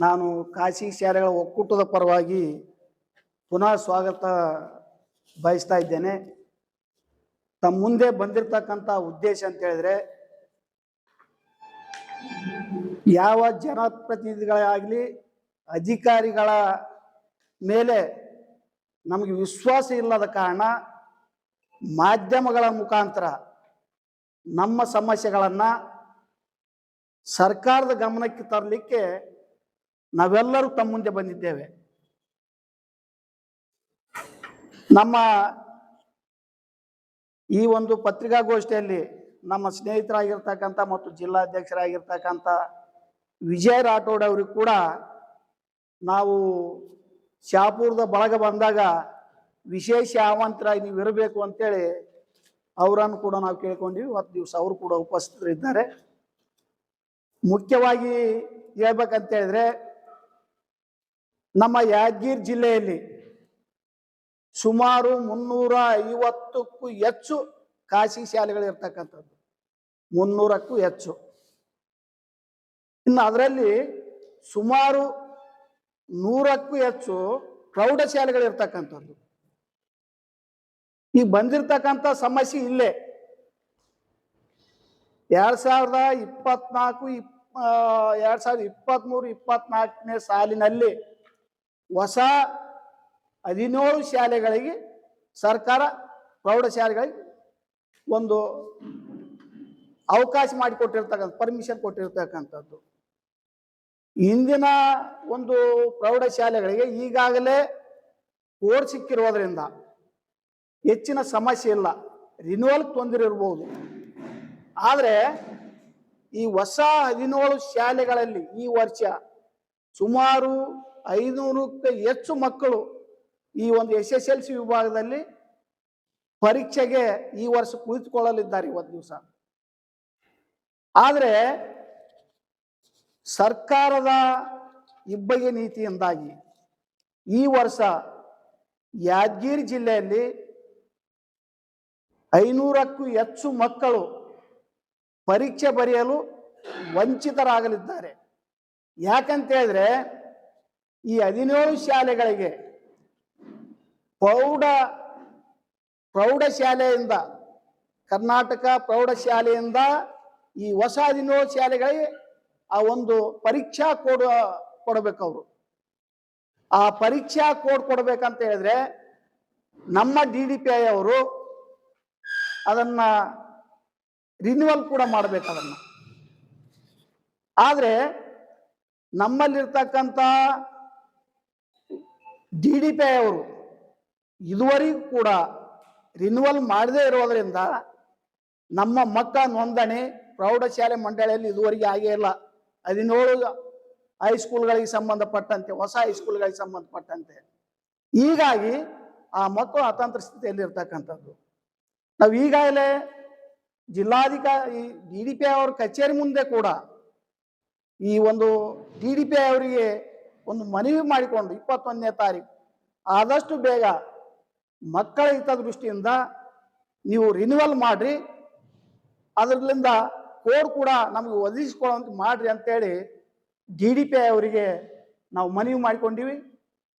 ನಾನು ಖಾಸಗಿ ಶಾಲೆಗಳ ಒಕ್ಕೂಟದ ಪರವಾಗಿ ಪುನಃ ಸ್ವಾಗತ ಬಯಸ್ತಾ ಇದ್ದೇನೆ. ತಮ್ಮ ಮುಂದೆ ಬಂದಿರತಕ್ಕಂಥ ಉದ್ದೇಶ ಅಂತ ಹೇಳಿದ್ರೆ, ಯಾವ ಜನಪ್ರತಿನಿಧಿಗಳಾಗಲಿ ಅಧಿಕಾರಿಗಳ ಮೇಲೆ ನಮಗೆ ವಿಶ್ವಾಸ ಇಲ್ಲದ ಕಾರಣ ಮಾಧ್ಯಮಗಳ ಮುಖಾಂತರ ನಮ್ಮ ಸಮಸ್ಯೆಗಳನ್ನು ಸರ್ಕಾರದ ಗಮನಕ್ಕೆ ತರಲಿಕ್ಕೆ ನಾವೆಲ್ಲರೂ ತಮ್ಮ ಮುಂದೆ ಬಂದಿದ್ದೇವೆ. ನಮ್ಮ ಈ ಒಂದು ಪತ್ರಿಕಾಗೋಷ್ಠಿಯಲ್ಲಿ ನಮ್ಮ ಸ್ನೇಹಿತರಾಗಿರ್ತಕ್ಕಂಥ ಮತ್ತು ಜಿಲ್ಲಾಧ್ಯಕ್ಷರಾಗಿರ್ತಕ್ಕಂಥ ವಿಜಯ್ ರಾಠೋಡ್ ಅವ್ರಿಗೆ ಕೂಡ ನಾವು ಶಾಪುರದ ಬಳಗ ಬಂದಾಗ ವಿಶೇಷ ಆಮಂತ್ರಣ ನೀವು ಇರಬೇಕು ಅಂತೇಳಿ ಅವರನ್ನು ಕೂಡ ನಾವು ಕೇಳ್ಕೊಂಡಿವಿ. ಇವತ್ತು ದಿವಸ ಅವರು ಕೂಡ ಉಪಸ್ಥಿತರಿದ್ದಾರೆ. ಮುಖ್ಯವಾಗಿ ಹೇಳ್ಬೇಕಂತ ಹೇಳಿದ್ರೆ ನಮ್ಮ ಯಾದಗಿರಿ ಜಿಲ್ಲೆಯಲ್ಲಿ ಸುಮಾರು ಮುನ್ನೂರ ಐವತ್ತಕ್ಕೂ ಹೆಚ್ಚು ಖಾಸಗಿ ಶಾಲೆಗಳು ಇರ್ತಕ್ಕಂಥದ್ದು. ಮುನ್ನೂರಕ್ಕೂ ಹೆಚ್ಚು. ಇನ್ನು ಅದರಲ್ಲಿ ಸುಮಾರು ನೂರಕ್ಕೂ ಹೆಚ್ಚು ಪ್ರೌಢಶಾಲೆಗಳು ಇರ್ತಕ್ಕಂಥದ್ದು. ಈಗ ಬಂದಿರತಕ್ಕಂಥ ಸಮಸ್ಯೆ ಇಲ್ಲೇ. ಎರಡ್ ಸಾವಿರದ ಇಪ್ಪತ್ನಾಲ್ಕು ಇಪ್ಪ ಎರಡು ಸಾವಿರದ ಇಪ್ಪತ್ತ್ಮೂರು ಇಪ್ಪತ್ನಾಲ್ಕನೇ ಸಾಲಿನಲ್ಲಿ ಹೊಸ ಹದಿನೇಳು ಶಾಲೆಗಳಿಗೆ ಸರ್ಕಾರ, ಪ್ರೌಢಶಾಲೆಗಳಿಗೆ ಒಂದು ಅವಕಾಶ ಮಾಡಿಕೊಟ್ಟಿರ್ತಕ್ಕಂಥ ಪರ್ಮಿಷನ್ ಕೊಟ್ಟಿರ್ತಕ್ಕಂಥದ್ದು. ಇಂದಿನ ಒಂದು ಪ್ರೌಢಶಾಲೆಗಳಿಗೆ ಈಗಾಗಲೇ ಕೋಡ್ ಸಿಕ್ಕಿರೋದ್ರಿಂದ ಹೆಚ್ಚಿನ ಸಮಸ್ಯೆ ಇಲ್ಲ. ರಿನ್ಯೂವಲ್ ತೊಂದರೆ ಇರ್ಬೋದು. ಆದರೆ ಈ ಹೊಸ ಹದಿನೇಳು ಶಾಲೆಗಳಲ್ಲಿ ಈ ವರ್ಷ ಸುಮಾರು ಐನೂರಕ್ಕೆ ಹೆಚ್ಚು ಮಕ್ಕಳು ಈ ಒಂದು ಎಸ್ ಎಸ್ ಎಲ್ ಸಿ ವಿಭಾಗದಲ್ಲಿ ಪರೀಕ್ಷೆಗೆ ಈ ವರ್ಷ ಕುಳಿತುಕೊಳ್ಳಲಿದ್ದಾರೆ ಇವತ್ತು ದಿವಸ. ಆದರೆ ಸರ್ಕಾರದ ಇಬ್ಬಗೆ ನೀತಿಯಿಂದಾಗಿ ಈ ವರ್ಷ ಯಾದಗಿರಿ ಜಿಲ್ಲೆಯಲ್ಲಿ ಐನೂರಕ್ಕೂ ಹೆಚ್ಚು ಮಕ್ಕಳು ಪರೀಕ್ಷೆ ಬರೆಯಲು ವಂಚಿತರಾಗಲಿದ್ದಾರೆ. ಯಾಕಂತ ಹೇಳಿದ್ರೆ ಈ ಹದಿನೇಳು ಶಾಲೆಗಳಿಗೆ ಪ್ರೌಢ, ಪ್ರೌಢಶಾಲೆಯಿಂದ, ಕರ್ನಾಟಕ ಪ್ರೌಢಶಾಲೆಯಿಂದ ಈ ಹೊಸ ಹದಿನೇಳು ಶಾಲೆಗಳಿಗೆ ಆ ಒಂದು ಪರೀಕ್ಷಾ ಕೋಡ್ ಕೊಡಬೇಕು ಅವರು ಆ ಪರೀಕ್ಷಾ ಕೋಡ್ ಕೊಡಬೇಕಂತ ಹೇಳಿದ್ರೆ ನಮ್ಮ ಡಿ ಡಿ ಪಿ ಐ ಅವರು ಅದನ್ನ ರಿನ್ಯೂವಲ್ ಕೂಡ ಮಾಡಬೇಕು ಅದನ್ನು. ಆದರೆ ನಮ್ಮಲ್ಲಿರ್ತಕ್ಕಂಥ ಡಿ ಡಿ ಪಿ ಅವರು ಇದುವರೆಗೂ ಕೂಡ ರಿನ್ಯೂವಲ್ ಮಾಡದೇ ಇರೋದ್ರಿಂದ ನಮ್ಮ ಮಕ್ಕಳ ನೋಂದಣಿ ಪ್ರೌಢಶಾಲೆ ಮಂಡಳಿಯಲ್ಲಿ ಇದುವರೆಗೆ ಆಗೇ ಇಲ್ಲ. ಹದಿನೇಳು ಹೈಸ್ಕೂಲ್ಗಳಿಗೆ ಸಂಬಂಧಪಟ್ಟಂತೆ, ಹೊಸ ಹೈಸ್ಕೂಲ್ಗಳಿಗೆ ಸಂಬಂಧಪಟ್ಟಂತೆ. ಹೀಗಾಗಿ ಆ ಮಕ್ಕಳು ಅತಂತ್ರ ಸ್ಥಿತಿಯಲ್ಲಿ ಇರ್ತಕ್ಕಂಥದ್ದು. ನಾವು ಈಗಾಗಲೇ ಜಿಲ್ಲಾಧಿಕಾರಿ ಡಿ ಡಿ ಪಿ ಅವ್ರ ಕಚೇರಿ ಮುಂದೆ ಕೂಡ ಈ ಒಂದು ಡಿ ಡಿ ಪಿ ಅವರಿಗೆ ಒಂದು ಮನವಿ ಮಾಡಿಕೊಂಡು ಇಪ್ಪತ್ತೊಂದನೇ ತಾರೀಕು ಆದಷ್ಟು ಬೇಗ ಮಕ್ಕಳ ಹಿತದೃಷ್ಟಿಯಿಂದ ನೀವು ರಿನ್ಯೂವಲ್ ಮಾಡ್ರಿ. ಅದರಿಂದ ಕೋಡ್ ಕೂಡ ನಮಗೆ ಒದಗಿಸ್ಕೊಳ್ಳುವಂತ ಮಾಡ್ರಿ ಅಂತೇಳಿ ಡಿ ಡಿ ಪಿ ಐ ಅವರಿಗೆ ನಾವು ಮನವಿ ಮಾಡಿಕೊಂಡಿವಿ.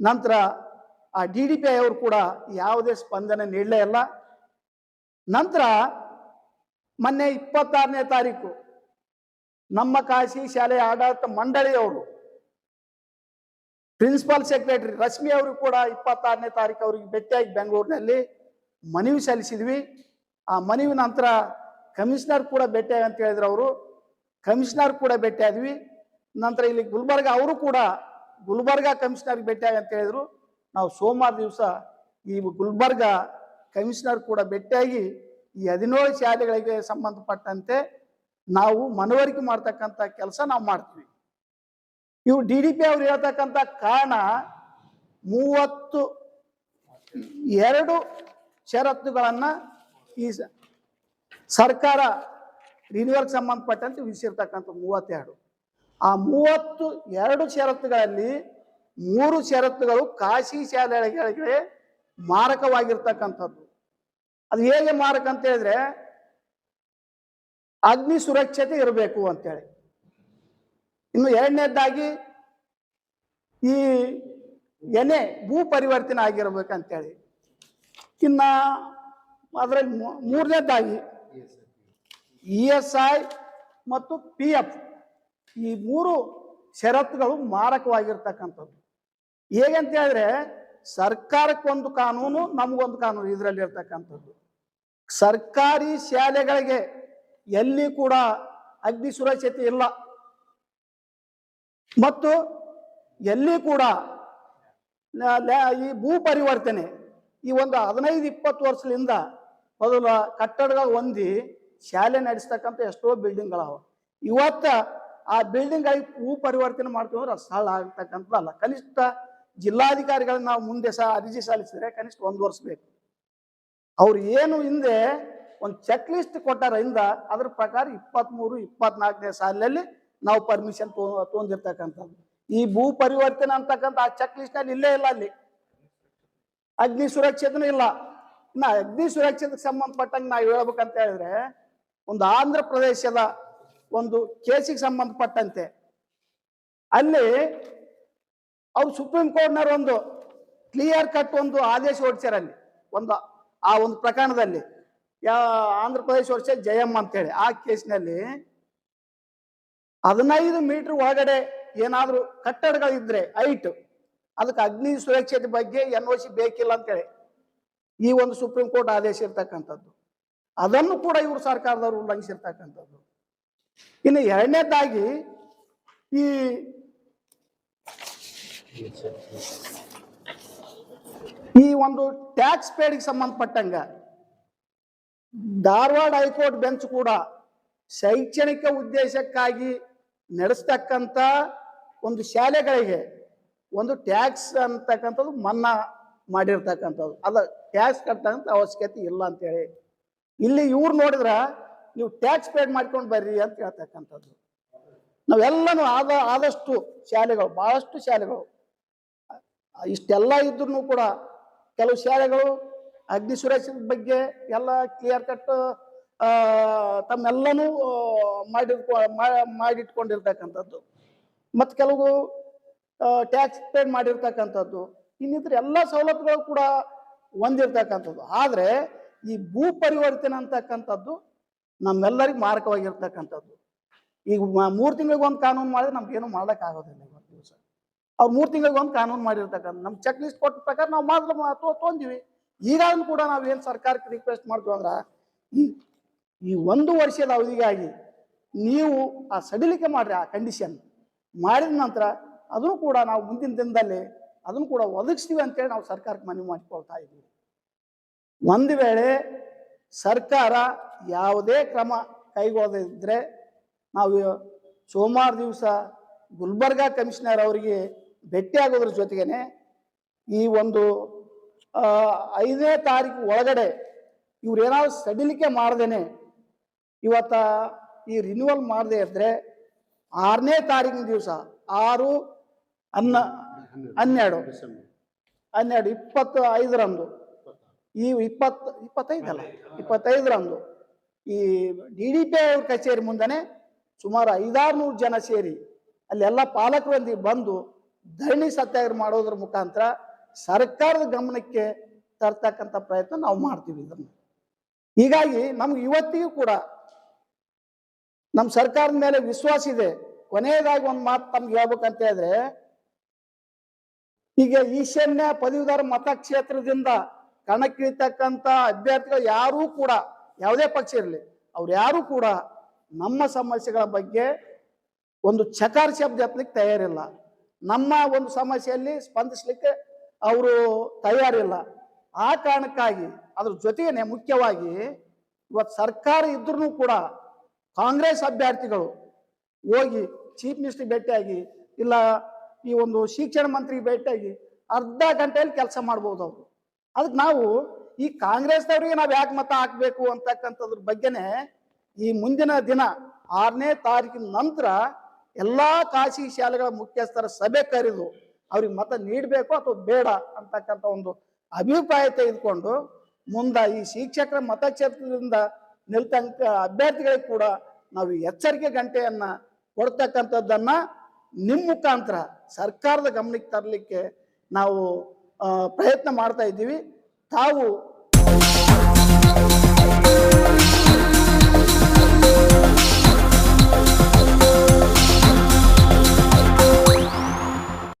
ನಂತರ ಆ ಡಿ ಡಿ ಪಿ ಐ ಅವರು ಕೂಡ ಯಾವುದೇ ಸ್ಪಂದನೆ ನೀಡಲೇ ಇಲ್ಲ. ನಂತರ ಮೊನ್ನೆ ಇಪ್ಪತ್ತಾರನೇ ತಾರೀಕು ನಮ್ಮ ಕಾಶಿ ಶಾಲೆಯ ಆಡಳಿತ ಮಂಡಳಿಯವರು ಪ್ರಿನ್ಸಿಪಾಲ್ ಸೆಕ್ರೆಟರಿ ರಶ್ಮಿ ಅವರು ಕೂಡ ಇಪ್ಪತ್ತಾರನೇ ತಾರೀಕು ಅವರಿಗೆ ಭೇಟಿಯಾಗಿ ಬೆಂಗಳೂರಿನಲ್ಲಿ ಮನವಿ ಸಲ್ಲಿಸಿದ್ವಿ. ಆ ಮನವಿ ನಂತರ ಕಮಿಷನರ್ ಕೂಡ ಭೇಟಿಯಾಗಿ ಅಂತ ಹೇಳಿದ್ರು ಅವರು. ಕಮಿಷನರ್ ಕೂಡ ಭೇಟಿಯಾದ್ವಿ. ನಂತರ ಇಲ್ಲಿ ಗುಲ್ಬರ್ಗ ಅವರು ಕೂಡ ಗುಲ್ಬರ್ಗ ಕಮಿಷನರ್ಗೆ ಭೇಟಿಯಾಗಿ ಅಂತ ಹೇಳಿದ್ರು. ನಾವು ಸೋಮವಾರ ದಿವಸ ಈ ಗುಲ್ಬರ್ಗ ಕಮಿಷನರ್ ಕೂಡ ಭೇಟಿಯಾಗಿ ಈ ಹದಿನೇಳು ಶಾಲೆಗಳಿಗೆ ಸಂಬಂಧಪಟ್ಟಂತೆ ನಾವು ಮನವರಿಕೆ ಮಾಡ್ತಕ್ಕಂಥ ಕೆಲಸ ನಾವು ಮಾಡ್ತೀವಿ. ಇವು ಡಿ ಡಿ ಪಿ ಅವ್ರು ಹೇಳ್ತಕ್ಕಂಥ ಕಾರಣ ಮೂವತ್ತು ಎರಡು ಷರತ್ತುಗಳನ್ನ ಈ ಸರ್ಕಾರ ರಿನ್ಯೂವಲ್ಗೆ ಸಂಬಂಧಪಟ್ಟಂತೆ ವಿಧಿಸಿರ್ತಕ್ಕಂಥ ಮೂವತ್ತೆರಡು. ಆ ಮೂವತ್ತು ಎರಡು ಷರತ್ತುಗಳಲ್ಲಿ ಮೂರು ಷರತ್ತುಗಳು ಖಾಸಗಿ ಶಾಲೆಗಳಿಗೆ ಮಾರಕವಾಗಿರ್ತಕ್ಕಂಥದ್ದು. ಅದು ಹೇಗೆ ಮಾರಕ ಅಂತ ಹೇಳಿದ್ರೆ ಅಗ್ನಿ ಸುರಕ್ಷತೆ ಇರಬೇಕು ಅಂತೇಳಿ. ಇನ್ನು ಎರಡನೇದಾಗಿ ಈ ಎನೆ ಭೂ ಪರಿವರ್ತನೆ ಆಗಿರ್ಬೇಕಂತೇಳಿ. ಇನ್ನ ಅದರಲ್ಲಿ ಮೂರನೇದಾಗಿ ಇ ಎಸ್ ಐ ಮತ್ತು ಪಿ ಎಫ್ ಈ ಮೂರು ಷರತ್ತುಗಳು ಮಾರಕವಾಗಿರ್ತಕ್ಕಂಥದ್ದು. ಹೇಗಂತ ಹೇಳಿದ್ರೆ ಸರ್ಕಾರಕ್ಕೊಂದು ಕಾನೂನು, ನಮಗೊಂದು ಕಾನೂನು ಇದರಲ್ಲಿ ಇರ್ತಕ್ಕಂಥದ್ದು ಸರ್ಕಾರಿ ಶಾಲೆಗಳಿಗೆ ಎಲ್ಲಿ ಕೂಡ ಅಗ್ನಿ ಸುರಕ್ಷತೆ ಇಲ್ಲ. ಮತ್ತು ಎಲ್ಲಿ ಕೂಡ ಈ ಭೂ ಪರಿವರ್ತನೆ ಈ ಒಂದು ಹದಿನೈದು, ಇಪ್ಪತ್ತು ವರ್ಷದಿಂದ ಮೊದಲ ಕಟ್ಟಡಗಳು ಹೊಂದಿ ಶಾಲೆ ನಡೆಸ್ತಕ್ಕಂಥ ಎಷ್ಟೋ ಬಿಲ್ಡಿಂಗ್ಗಳವ. ಇವತ್ತ ಆ ಬಿಲ್ಡಿಂಗ್ಗಳಿಗೆ ಭೂ ಪರಿವರ್ತನೆ ಮಾಡ್ಕೊಂಡ್ರೆ ಅದು ಸರಳ ಆಗ್ತಕ್ಕಂಥದ್ದಲ್ಲ ಕನಿಷ್ಠ ಜಿಲ್ಲಾಧಿಕಾರಿಗಳನ್ನ ನಾವು ಮುಂದೆ ಸಹ ಅರ್ಜಿ ಸಲ್ಲಿಸಿದ್ರೆ ಕನಿಷ್ಠ ಒಂದು ವರ್ಷ ಬೇಕು. ಅವ್ರು ಏನು ಹಿಂದೆ ಒಂದು ಚೆಕ್ ಲಿಸ್ಟ್ ಕೊಟ್ಟಾರ ಹಿಂದ ಅದ್ರ ಪ್ರಕಾರ ಇಪ್ಪತ್ಮೂರು, ಇಪ್ಪತ್ನಾಲ್ಕನೇ ಸಾಲಿನಲ್ಲಿ ನಾವು ಪರ್ಮಿಷನ್ ತೊಗೊಂಡಿರ್ತಕ್ಕಂಥದ್ದು ಈ ಭೂ ಪರಿವರ್ತನೆ ಅಂತಕ್ಕಂಥ ಆ ಚೆಕ್ ಲಿಸ್ಟ್ನಲ್ಲಿ ಇಲ್ಲೇ ಇಲ್ಲ ಅಲ್ಲಿ. ಅಗ್ನಿ ಸುರಕ್ಷತೆನೂ ಇಲ್ಲ. ನಾ ಅಗ್ನಿ ಸುರಕ್ಷತೆಗೆ ಸಂಬಂಧಪಟ್ಟಂಗೆ ನಾವು ಹೇಳ್ಬೇಕಂತ ಹೇಳಿದ್ರೆ, ಒಂದು ಆಂಧ್ರ ಪ್ರದೇಶದ ಒಂದು ಕೇಸಿಗೆ ಸಂಬಂಧಪಟ್ಟಂತೆ, ಅಲ್ಲಿ ಅವ್ರು ಸುಪ್ರೀಂ ಕೋರ್ಟ್ನವ್ರು ಒಂದು ಕ್ಲಿಯರ್ ಕಟ್ ಒಂದು ಆದೇಶ ಹೊಡ್ಸ್ಯಾರ ಅಲ್ಲಿ. ಒಂದು, ಆ ಒಂದು ಪ್ರಕರಣದಲ್ಲಿ. ಯಾ, ಆಂಧ್ರ ಪ್ರದೇಶ ವರ್ಷ ಜಯಮ್ಮ ಅಂತೇಳಿ. ಆ ಕೇಸ್ನಲ್ಲಿ ಹದಿನೈದು ಮೀಟರ್ ಒಳಗಡೆ ಏನಾದರೂ ಕಟ್ಟಡಗಳಿದ್ರೆ ಹೈಟ್, ಅದಕ್ಕೆ ಅಗ್ನಿ ಸುರಕ್ಷತೆ ಬಗ್ಗೆ ಎನ್ ಒ ಸಿ ಬೇಕಿಲ್ಲ ಅಂತೇಳಿ ಈ ಒಂದು ಸುಪ್ರೀಂ ಕೋರ್ಟ್ ಆದೇಶ ಇರ್ತಕ್ಕಂಥದ್ದು. ಅದನ್ನು ಕೂಡ ಇವರು ಸರ್ಕಾರದವರು ಉಲ್ಲಂಘಿಸಿರ್ತಕ್ಕಂಥದ್ದು. ಇನ್ನು ಎರಡನೇದಾಗಿ ಈ ಈ ಒಂದು ಟ್ಯಾಕ್ಸ್ ಪೇಡ್ಗೆ ಸಂಬಂಧಪಟ್ಟಂಗ ಧಾರವಾಡ ಹೈಕೋರ್ಟ್ ಬೆಂಚ್ ಕೂಡ ಶೈಕ್ಷಣಿಕ ಉದ್ದೇಶಕ್ಕಾಗಿ ನಡೆಸ್ತಕ್ಕಂಥ ಒಂದು ಶಾಲೆಗಳಿಗೆ ಒಂದು ಟ್ಯಾಕ್ಸ್ ಅಂತಕ್ಕಂಥದ್ದು ಮನ್ನಾ ಮಾಡಿರ್ತಕ್ಕಂಥದ್ದು. ಅಲ್ಲ ಟ್ಯಾಕ್ಸ್ ಕಟ್ಟಂತ ಅವಶ್ಯಕತೆ ಇಲ್ಲ ಅಂತೇಳಿ. ಇಲ್ಲಿ ಇವ್ರು ನೋಡಿದ್ರೆ ನೀವು ಟ್ಯಾಕ್ಸ್ ಪೇಡ್ ಮಾಡ್ಕೊಂಡು ಬರ್ರಿ ಅಂತ ಹೇಳ್ತಕ್ಕಂಥದ್ದು. ನಾವೆಲ್ಲನೂ ಆದ, ಆದಷ್ಟು ಶಾಲೆಗಳು, ಭಾಳಷ್ಟು ಶಾಲೆಗಳು, ಇಷ್ಟೆಲ್ಲ ಇದ್ರೂ ಕೂಡ ಕೆಲವು ಶಾಲೆಗಳು ಅಗ್ನಿ ಸುರಕ್ಷತೆ ಬಗ್ಗೆ ಎಲ್ಲ ಕ್ಲಿಯರ್ ಕಟ್ ತಮ್ಮೆಲ್ಲನೂ ಮಾಡಿರ್ಕೊ ಮಾಡಿಟ್ಕೊಂಡಿರ್ತಕ್ಕಂಥದ್ದು. ಮತ್ತು ಕೆಲವು ಟ್ಯಾಕ್ಸ್ ಪೇ ಮಾಡಿರ್ತಕ್ಕಂಥದ್ದು. ಇನ್ನಿತರ ಎಲ್ಲ ಸವಲತ್ತುಗಳು ಕೂಡ ಹೊಂದಿರ್ತಕ್ಕಂಥದ್ದು ಆದರೆ, ಈ ಭೂ ಪರಿವರ್ತನೆ ಅಂತಕ್ಕಂಥದ್ದು ನಮ್ಮೆಲ್ಲರಿಗೂ ಮಾರಕವಾಗಿರ್ತಕ್ಕಂಥದ್ದು. ಈಗ ಮೂರು ತಿಂಗಳಿಗೆ ಒಂದು ಕಾನೂನು ಮಾಡಿದ್ರೆ ನಮ್ಗೇನು ಮಾಡೋಕ್ಕಾಗೋದಿಲ್ಲ ಇವತ್ತು ದಿವಸ. ಅವ್ರು ಮೂರು ತಿಂಗಳಿಗೆ ಒಂದು ಕಾನೂನು ಮಾಡಿರ್ತಕ್ಕಂಥ ನಮ್ಮ ಚೆಕ್ ಲಿಸ್ಟ್ ಕೊಟ್ಟ ಪ್ರಕಾರ ನಾವು ಮೊದಲು ತೊಗೊಂಡಿವಿ ಈಗಾದ್ರೂ ಕೂಡ ನಾವು ಏನು ಸರ್ಕಾರಕ್ಕೆ ರಿಕ್ವೆಸ್ಟ್ ಮಾಡ್ತೀವಿ ಅಂದ್ರೆ, ಈ ಈ ಒಂದು ವರ್ಷದ ಅವಧಿಗಾಗಿ ನೀವು ಆ ಸಡಿಲಿಕೆ ಮಾಡಿರಿ ಆ ಕಂಡೀಷನ್ ಮಾಡಿದ ನಂತರ ಅದನ್ನು ಕೂಡ ನಾವು ಮುಂದಿನ ದಿನದಲ್ಲಿ ಅದನ್ನು ಕೂಡ ಒದಗಿಸ್ತೀವಿ ಅಂತೇಳಿ ನಾವು ಸರ್ಕಾರಕ್ಕೆ ಮನವಿ ಮಾಡಿಕೊಳ್ತಾ ಇದ್ದೀವಿ. ಒಂದು ವೇಳೆ ಸರ್ಕಾರ ಯಾವುದೇ ಕ್ರಮ ಕೈಗೊಳ್ಳದಿದ್ದರೆ ನಾವು ಸೋಮವಾರ ದಿವಸ ಗುಲ್ಬರ್ಗಾ ಕಮಿಷನರ್ ಅವರಿಗೆ ಭೇಟಿಯಾಗೋದ್ರ ಜೊತೆಗೇನೆ ಈ ಒಂದು ಐದನೇ ತಾರೀಕು ಒಳಗಡೆ ಇವ್ರು ಏನಾದ್ರು ಸಡಿಲಿಕೆ ಮಾಡ್ದೇನೆ ಇವತ್ತ ಈ ರಿನ್ಯೂವಲ್ ಮಾಡದೇ ಇದ್ರೆ ಆರನೇ ತಾರೀಕಿನ ದಿವಸ, ಆರು, ಅನ್ನ, ಹನ್ನೆರಡು. ಹನ್ನೆರಡು ಇಪ್ಪತ್ತು ಐದರಂದು ಈ ಇಪ್ಪತ್ತು, ಇಪ್ಪತ್ತೈದಲ್ಲ? ಇಪ್ಪತ್ತೈದರಂದು. ಈ ಡಿ ಡಿ ಪಿ ಅವ್ರ ಕಚೇರಿ ಮುಂದೆನೆ ಸುಮಾರು ಐದಾರು ಜನ ಸೇರಿ ಅಲ್ಲೆಲ್ಲ ಪಾಲಕರೊಂದಿಗೆ ಬಂದು ಧರಣಿ ಸತ್ಯಾಗ್ರಹ ಮಾಡೋದ್ರ ಮುಖಾಂತರ ಸರ್ಕಾರದ ಗಮನಕ್ಕೆ ತರ್ತಕ್ಕಂಥ ಪ್ರಯತ್ನ ನಾವು ಮಾಡ್ತೀವಿ ಇದನ್ನು. ಹೀಗಾಗಿ ನಮ್ಗೆ ಇವತ್ತಿಗೂ ಕೂಡ ನಮ್ಮ ಸರ್ಕಾರದ ಮೇಲೆ ವಿಶ್ವಾಸ ಇದೆ. ಕೊನೆಯದಾಗಿ ಒಂದು ಮಾತು ತಮ್ಗೆ ಹೇಳ್ಬೇಕಂತ ಹೇಳಿದ್ರೆ, ಈಗ ಈಶಾನ್ಯ ಪದವೀಧರ ಮತಕ್ಷೇತ್ರದಿಂದ ಕಣಕ್ಕಿಳಿತಕ್ಕಂಥ ಅಭ್ಯರ್ಥಿಗಳು ಯಾರೂ ಕೂಡ, ಯಾವುದೇ ಪಕ್ಷ ಇರಲಿ, ಅವ್ರು ಯಾರೂ ಕೂಡ ನಮ್ಮ ಸಮಸ್ಯೆಗಳ ಬಗ್ಗೆ ಒಂದು ಚಕಾರ ಶಬ್ದ ಎತ್ತಲಿಕ್ಕೆ ತಯಾರಿಲ್ಲ. ನಮ್ಮ ಒಂದು ಸಮಸ್ಯೆಯಲ್ಲಿ ಸ್ಪಂದಿಸ್ಲಿಕ್ಕೆ ಅವರು ತಯಾರಿಲ್ಲ. ಆ ಕಾರಣಕ್ಕಾಗಿ ಅದ್ರ ಜೊತೆಗೇನೆ ಮುಖ್ಯವಾಗಿ ಇವತ್ತು ಸರ್ಕಾರ ಇದ್ರೂ ಕೂಡ ಕಾಂಗ್ರೆಸ್ ಅಭ್ಯರ್ಥಿಗಳು ಹೋಗಿ ಚೀಫ್ ಮಿನಿಸ್ಟರ್ ಭೇಟಿಯಾಗಿ, ಇಲ್ಲ ಈ ಒಂದು ಶಿಕ್ಷಣ ಮಂತ್ರಿ ಭೇಟಿಯಾಗಿ ಅರ್ಧ ಗಂಟೆಯಲ್ಲಿ ಕೆಲಸ ಮಾಡ್ಬೋದು ಅವರು. ಅದಕ್ಕೆ ನಾವು ಈ ಕಾಂಗ್ರೆಸ್ದವ್ರಿಗೆ ನಾವು ಯಾಕೆ ಮತ ಹಾಕಬೇಕು ಅಂತಕ್ಕಂಥದ್ರ ಬಗ್ಗೆನೇ ಈ ಮುಂದಿನ ದಿನ ಆರನೇ ತಾರೀಕಿನ ನಂತರ ಎಲ್ಲ ಖಾಸಗಿ ಶಾಲೆಗಳ ಮುಖ್ಯಸ್ಥರ ಸಭೆ ಕರೆದು ಅವ್ರಿಗೆ ಮತ ನೀಡಬೇಕು ಅಥವಾ ಬೇಡ ಅಂತಕ್ಕಂಥ ಒಂದು ಅಭಿಪ್ರಾಯ ತೆಗೆದುಕೊಂಡು ಮುಂದ ಈ ಶಿಕ್ಷಕರ ಮತಕ್ಷೇತ್ರದಿಂದ ನಿಲ್ತಂಕ ಅಭ್ಯರ್ಥಿಗಳಿಗೆ ಕೂಡ ನಾವು ಎಚ್ಚರಿಕೆ ಗಂಟೆಯನ್ನ ಕೊಡ್ತಕ್ಕಂಥದ್ದನ್ನು ನಿಮ್ಮ ಮುಖಾಂತರ ಸರ್ಕಾರದ ಗಮನಕ್ಕೆ ತರಲಿಕ್ಕೆ ನಾವು ಪ್ರಯತ್ನ ಮಾಡ್ತಾ ಇದ್ದೀವಿ. ತಾವು